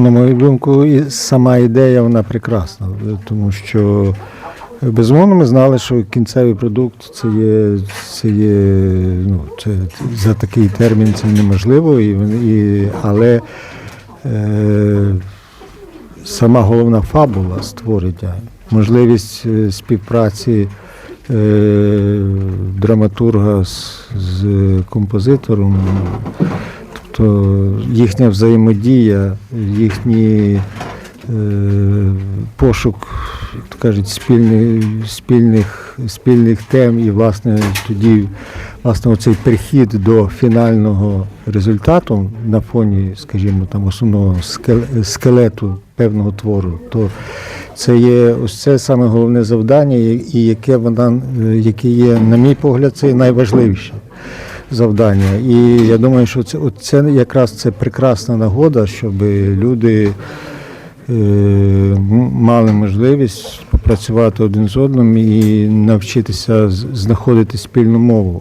На мою думку, і сама ідея вона прекрасна, тому що безумовно ми знали, що кінцевий продукт це є, це є ну, це, за такий термін це неможливо, і, і, але е, сама головна фабула створення, можливість е, співпраці е, драматурга з, з композитором. Тобто їхня взаємодія, їхній е, пошук, як кажуть, спільних, спільних, спільних тем і власне тоді власне оцей перехід до фінального результату на фоні, скажімо, там основного скелету певного твору, то це є ось це саме головне завдання, і яке вона, е, яке є, на мій погляд, це найважливіше завдання. І я думаю, що це, це якраз це прекрасна нагода, щоб люди е, мали можливість попрацювати один з одним і навчитися знаходити спільну мову.